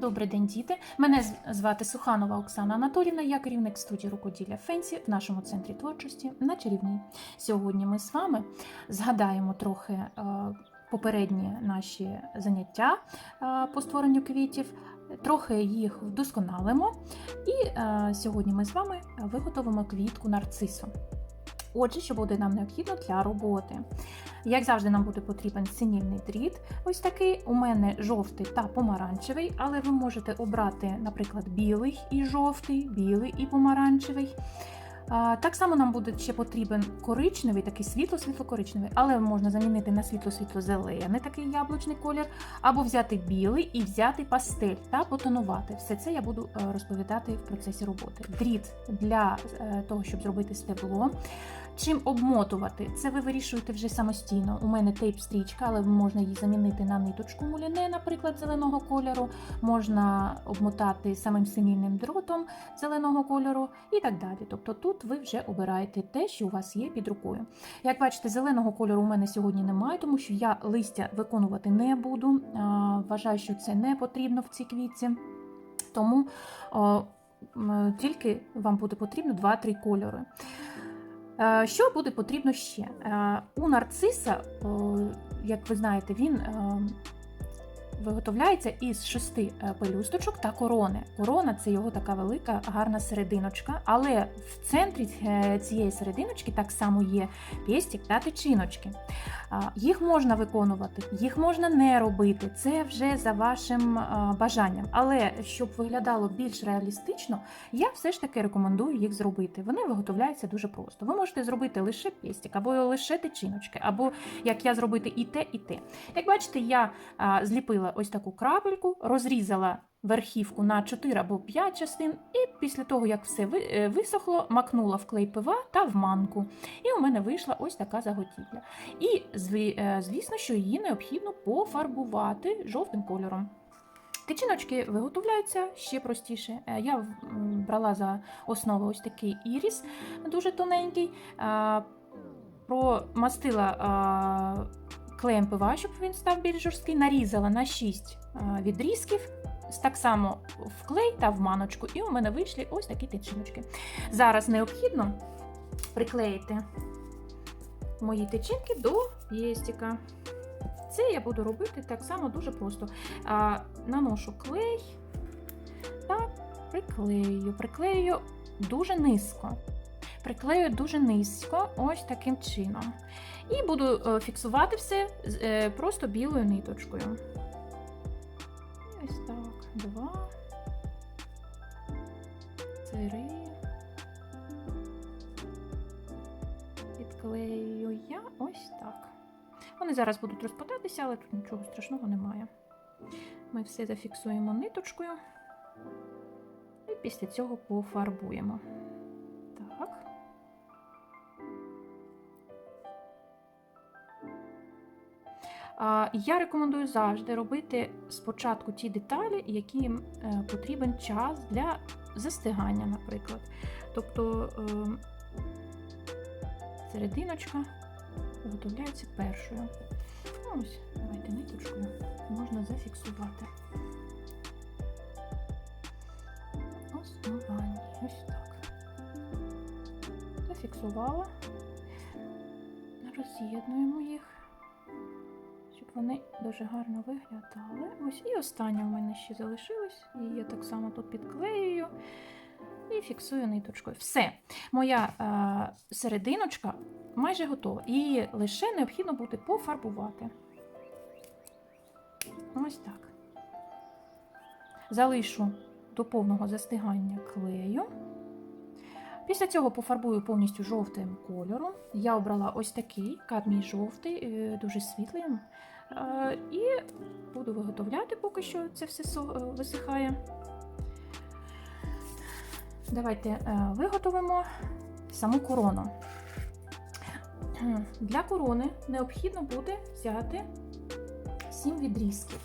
Добрий день, діти. Мене звати Суханова Оксана Анатолівна, я керівник студії рукоділля Фенсі в нашому центрі творчості на чарівній. Сьогодні ми з вами згадаємо трохи е, попередні наші заняття е, по створенню квітів, трохи їх вдосконалимо. І е, сьогодні ми з вами виготовимо квітку нарцису. Отже, що буде нам необхідно для роботи. Як завжди, нам буде потрібен синільний дріт. Ось такий. У мене жовтий та помаранчевий, але ви можете обрати, наприклад, білий і жовтий, білий і помаранчевий. Так само нам буде ще потрібен коричневий, такий світло-світло-коричневий, але можна замінити на світло-світло-зелений такий яблучний колір, або взяти білий і взяти пастель та потонувати. Все це я буду е, розповідати в процесі роботи. Дріт для е, того, щоб зробити стебло. Чим обмотувати? Це ви вирішуєте вже самостійно. У мене тейп-стрічка, але можна її замінити на ниточку муліне, наприклад, зеленого кольору. Можна обмотати самим синільним дротом зеленого кольору і так далі. Тобто тут ви вже обираєте те, що у вас є під рукою. Як бачите, зеленого кольору у мене сьогодні немає, тому що я листя виконувати не буду. Вважаю, що це не потрібно в цій квітці. Тому тільки вам буде потрібно 2-3 кольори. Е, Що буде потрібно ще? Е, У нарциса, як ви знаєте, він е, виготовляється із шести е, пелюсточок та корони. Корона це його така велика, гарна серединочка, але в центрі е, цієї серединочки так само є пєстик та тичиночки. Їх можна виконувати, їх можна не робити. Це вже за вашим е, бажанням. Але щоб виглядало більш реалістично, я все ж таки рекомендую їх зробити. Вони виготовляються дуже просто. Ви можете зробити лише пєстик, або лише тичиночки, або як я зробити і те, і те. Як бачите, я а, ось таку крапельку, розрізала верхівку на 4 або 5 частин, і після того, як все е, висохло, макнула в клей пива та в манку. І у мене вийшла ось така заготівля. І е, звісно, що її необхідно пофарбувати жовтим кольором. Тичиночки виготовляються ще простіше. Е, Я брала за основу ось такий іріс, дуже тоненький. Промастила клеєм пива, щоб він став більш жорсткий, нарізала на 6 відрізків. Так само в клей та в маночку, і у мене вийшли ось такі тичиночки. Зараз необхідно приклеїти мої тичинки до єстіка. Це я буду робити так само дуже просто. А, наношу клей та приклею. Приклею дуже низько. Приклею дуже низько, ось таким чином. І буду е, фіксувати все е, просто білою ниточкою. Ось так, два, три. Підклею я ось так. Вони зараз будуть розпадатися, але тут нічого страшного немає. Ми все зафіксуємо ниточкою і після цього пофарбуємо. Я рекомендую завжди робити спочатку ті деталі, яким е, потрібен час для застигання, наприклад. Тобто е, серединочка виготовляється першою. Ось, давайте ниточкою можна зафіксувати. Основання. Ось так. Зафіксувала. Роз'єднуємо їх, вони дуже гарно виглядали. Ось і останнє у мене ще залишилось. І я так само тут підклеюю і фіксую ниточкою. Все. Моя е, серединочка майже готова. Її лише необхідно буде пофарбувати. Ось так. Залишу до повного застигання клею. Після цього пофарбую повністю жовтим кольором. Я обрала ось такий кадмій жовтий, е, дуже світлий. Е, І буду виготовляти, поки що це все е, висихає. Давайте е, виготовимо саму корону. Для корони необхідно буде взяти 7 відрізків.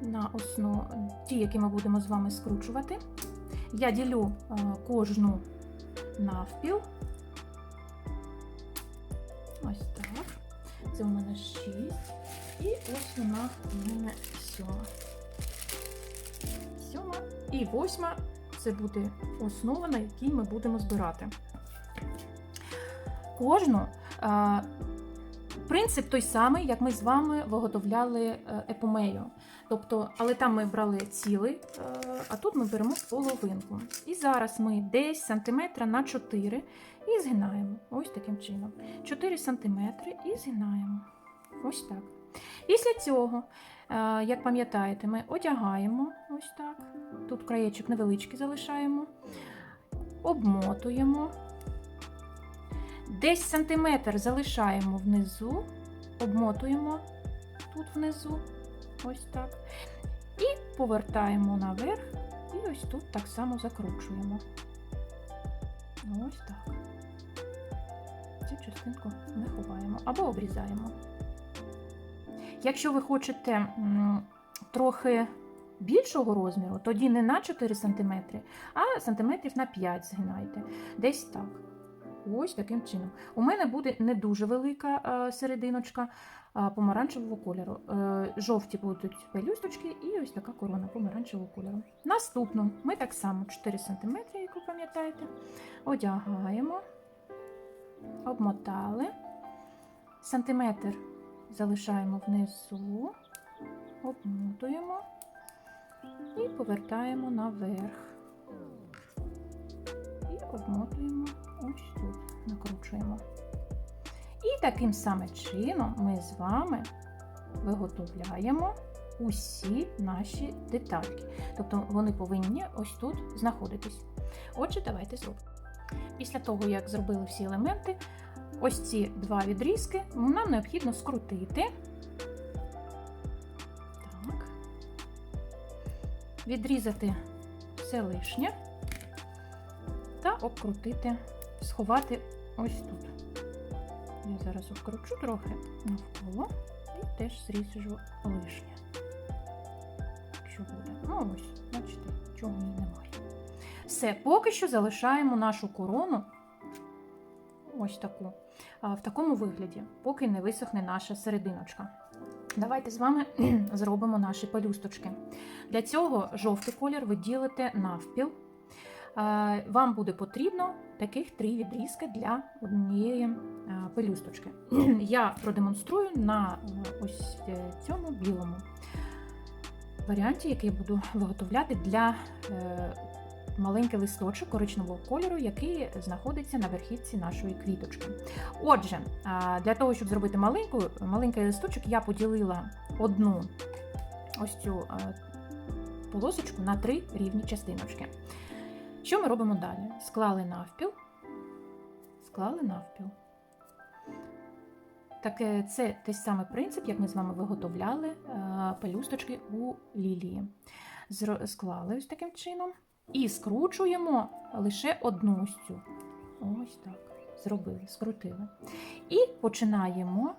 На основу ті, які ми будемо з вами скручувати. Я ділю кожну навпіл. Ось так. Це у мене 6. І ось вона в мене сьома. Сьома і восьма це буде основа, на якій ми будемо збирати. Кожну принцип той самий, як ми з вами виготовляли е, епомею. Тобто, але там ми брали цілий, е, а тут ми беремо половинку. І зараз ми десь сантиметра на 4 і згинаємо. Ось таким чином. 4 сантиметри і згинаємо. Ось так. Після цього, е, як пам'ятаєте, ми одягаємо ось так. Тут краєчок невеличкий залишаємо, обмотуємо. Десь сантиметр залишаємо внизу, обмотуємо тут внизу, ось так. І повертаємо наверх, і ось тут так само закручуємо. Ось так. Цю частинку ми ховаємо або обрізаємо. Якщо ви хочете трохи більшого розміру, тоді не на 4 см, а сантиметрів на 5 згинайте. Десь так. Ось таким чином. У мене буде не дуже велика е, серединочка помаранчевого кольору. Е, жовті будуть пелюсточки і ось така корона помаранчевого кольору. Наступну ми так само 4 см, як ви пам'ятаєте, одягаємо, обмотали. Сантиметр залишаємо внизу, обмотуємо і повертаємо наверх. І обмотуємо ось тут, накручуємо. І таким самим чином ми з вами виготовляємо усі наші детальки. Тобто вони повинні ось тут знаходитись. Отже, давайте зробимо. Після того, як зробили всі елементи, ось ці два відрізки нам необхідно скрутити. Так. Відрізати все лишнє та обкрутити, сховати ось тут. Я зараз обкручу трохи навколо і теж зріжу лишнє. Що буде? Ну ось, бачите, чого ні немає. Все, поки що залишаємо нашу корону ось таку, в такому вигляді, поки не висохне наша серединочка. Давайте з вами зробимо наші пелюсточки. Для цього жовтий колір ви ділите навпіл. Вам буде потрібно таких три відрізки для однієї е, пелюсточки. Я продемонструю на е, ось е, цьому білому варіанті, який я буду виготовляти для маленький листочок коричневого кольору, який знаходиться на верхівці нашої квіточки. Отже, для того, щоб зробити маленьку, маленький листочок, я поділила одну ось цю полосочку на три рівні частиночки. Що ми робимо далі? Склали навпіл, склали навпіл. Так, це той самий принцип, як ми з вами виготовляли е, пелюсточки у лілії. Склали ось таким чином. І скручуємо лише одну ось цю. Ось так. Зробили, скрутили. І починаємо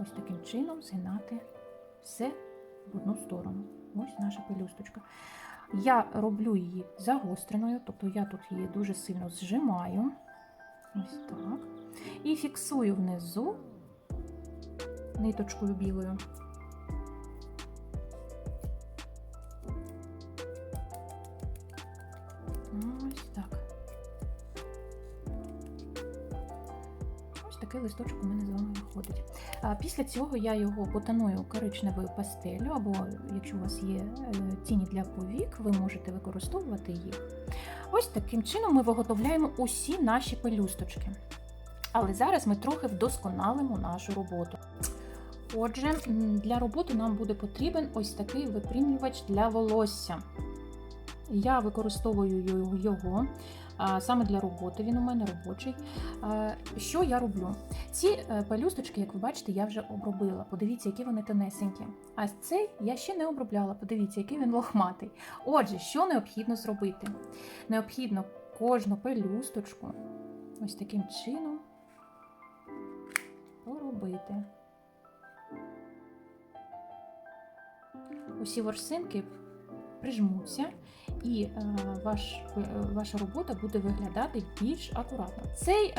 ось таким чином згинати все в одну сторону. Ось наша пелюсточка. Я роблю її загостреною, тобто я тут її дуже сильно зжимаю. Ось так. І фіксую внизу ниточкою білою. Такий листочок у мене з вами виходить. Після цього я його потоную коричневою пастелю, або якщо у вас є е, тіні для повік, ви можете використовувати їх. Ось таким чином ми виготовляємо усі наші пелюсточки. Але зараз ми трохи вдосконалимо нашу роботу. Отже, для роботи нам буде потрібен ось такий випрямлювач для волосся. Я використовую його- саме для роботи, він у мене робочий. Що я роблю? Ці е, пелюсточки, як ви бачите, я вже обробила. Подивіться, які вони тонесенькі. А цей я ще не обробляла. Подивіться, який він лохматий. Отже, що необхідно зробити? Необхідно кожну пелюсточку ось таким чином поробити. Усі ворсинки прижмуться, і е, ваш, е, ваша робота буде виглядати більш акуратно. Цей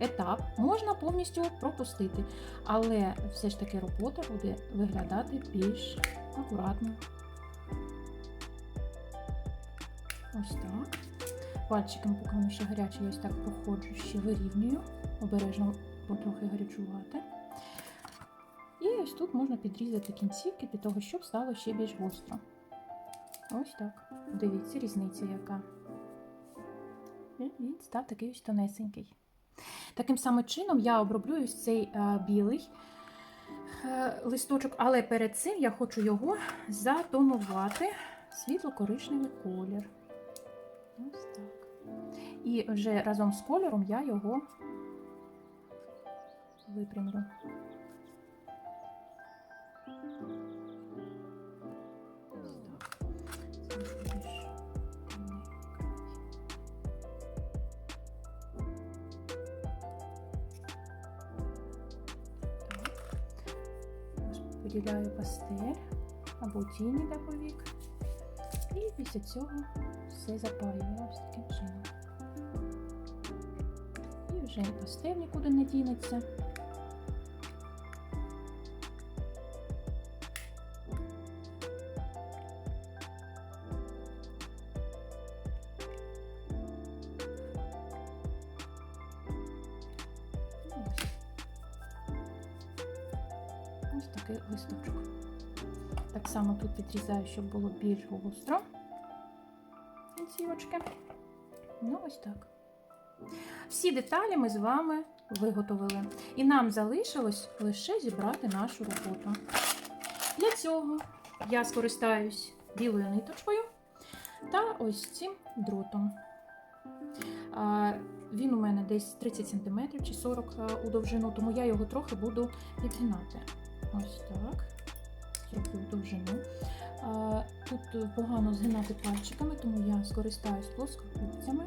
етап можна повністю пропустити, але все ж таки робота буде виглядати більш акуратно. Ось так. Пальчиком, поки воно ще гаряче, я ось так проходжу, ще вирівнюю, обережно, бо трохи гарячувати. І ось тут можна підрізати кінцівки для того, щоб стало ще більш гостро. Ось так. Дивіться, різниця яка. Він став такий ось тонесенький. Таким самим чином я оброблю ось цей е, білий е, листочок, але перед цим я хочу його затонувати світло-коричневий колір. Ось так. І вже разом з кольором я його випрямлю. Виділяю пастель або тіні для повік. І після цього все запаюю таким чином. І вже пастель нікуди не дінеться. Такий листочок. Так само тут підрізаю, щоб було більш густро. Кінцівочки. Ну, ось так. Всі деталі ми з вами виготовили. І нам залишилось лише зібрати нашу роботу. Для цього я скористаюсь білою ниточкою та ось цим дротом. Він у мене десь 30 см чи 40 у довжину, тому я його трохи буду підгинати. Ось так. Зроблю довжину. Тут погано згинати пальчиками, тому я скористаюсь плоскогубцями.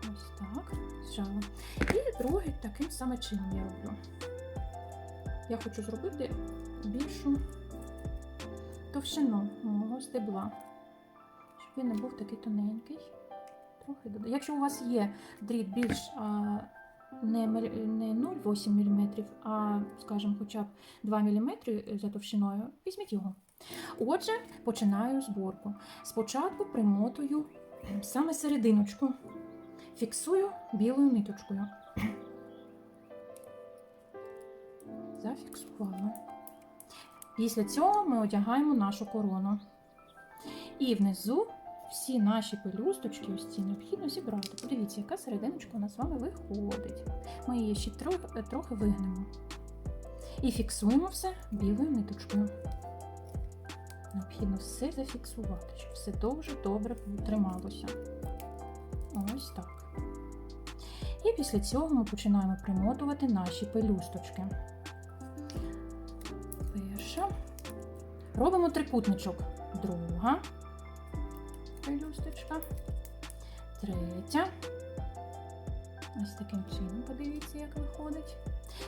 Ось так, зжала. І другий таким самим чином я роблю. Я хочу зробити більшу товщину мого стебла, щоб він не був такий тоненький. Трохи. Якщо у вас є дріт більш не, 0,8 мм, а, скажімо, хоча б 2 мм за товщиною, візьміть його. Отже, починаю зборку. Спочатку примотую саме серединочку, фіксую білою ниточкою. Зафіксувала. Після цього ми одягаємо нашу корону. І внизу всі наші пелюсточки, ось ці необхідно зібрати. Подивіться, яка серединочка у нас з вами виходить. Ми її ще трохи, трохи вигнемо. І фіксуємо все білою ниточкою. Необхідно все зафіксувати, щоб все дуже добре трималося. Ось так. І після цього ми починаємо примотувати наші пелюсточки. Перша. Робимо трикутничок. Друга пелюсточка. Третя. Ось таким чином, подивіться, як виходить.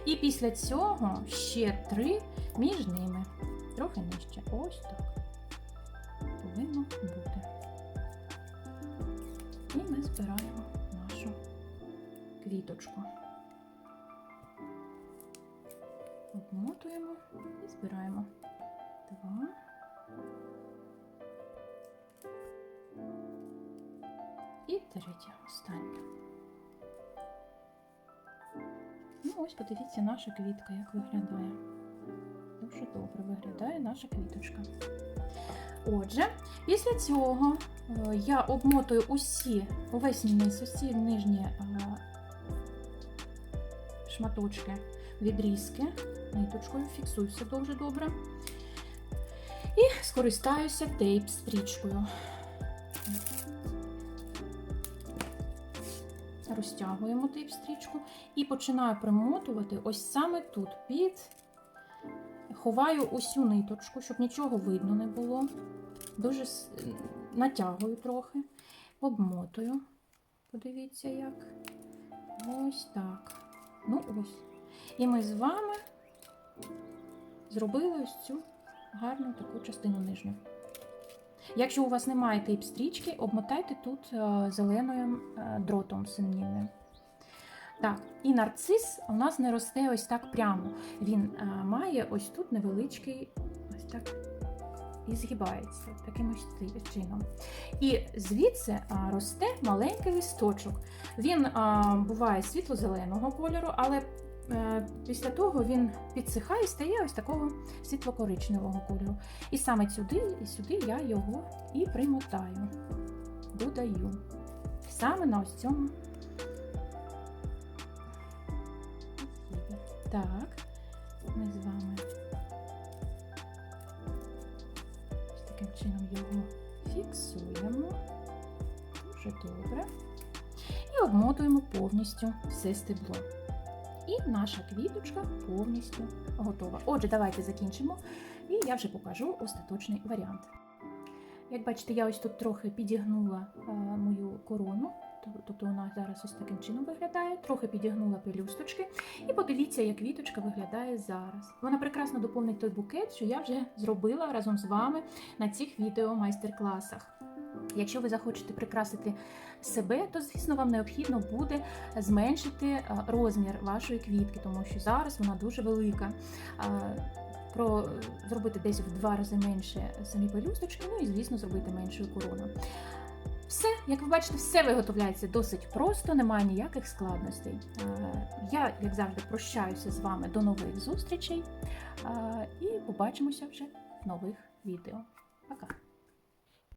І після цього ще три між ними. Трохи нижче. Ось так. Повинно бути. І ми збираємо нашу квіточку. Обмотуємо і збираємо. Два. І третя остання. Ну, ось подивіться наша квітка, як виглядає. Дуже добре виглядає наша квіточка. Отже, після цього е, я обмотую усі, увесь низ, усі нижні е, шматочки, відрізки ниточкою, фіксую все дуже добре. І скористаюся тейп-стрічкою. Розтягуємо тейп-стрічку і починаю примотувати ось саме тут під. Ховаю усю ниточку, щоб нічого видно не було. Дуже натягую трохи, обмотую. Подивіться, як. Ось так. Ну ось. І ми з вами зробили ось цю гарну таку частину нижню. Якщо у вас немає тейп-стрічки, обмотайте тут е, зеленим е, дротом синільним. Так, і нарцис у нас не росте ось так прямо. Він а, має ось тут невеличкий, ось так і згибається таким ось чином. І звідси росте маленький листочок. Він буває світло-зеленого кольору, але е, після того він підсихає і стає ось такого світло-коричневого кольору. І саме сюди і сюди я його і примотаю, додаю. Саме на ось цьому. Так, ми з вами ось таким чином його фіксуємо. Дуже добре. І обмотуємо повністю все стебло. І наша квіточка повністю готова. Отже, давайте закінчимо, і я вже покажу остаточний варіант. Як бачите, я ось тут трохи підігнула е, мою корону, тобто- вона зараз ось таким чином виглядає, трохи підігнула пелюсточки. І подивіться, як квіточка виглядає зараз. Вона прекрасно доповнить той букет, що я вже зробила разом з вами на цих відео майстер-класах. Якщо ви захочете прикрасити себе, то звісно вам необхідно буде зменшити е, розмір вашої квітки, тому що зараз вона дуже велика. Е, Про зробити десь в два рази менше самі пелюсточки, ну і звісно зробити меншою корону. Все, як ви бачите, все виготовляється досить просто, немає ніяких складностей. Е, Я, як завжди, прощаюся з вами до нових зустрічей і побачимося вже в нових відео. Пока!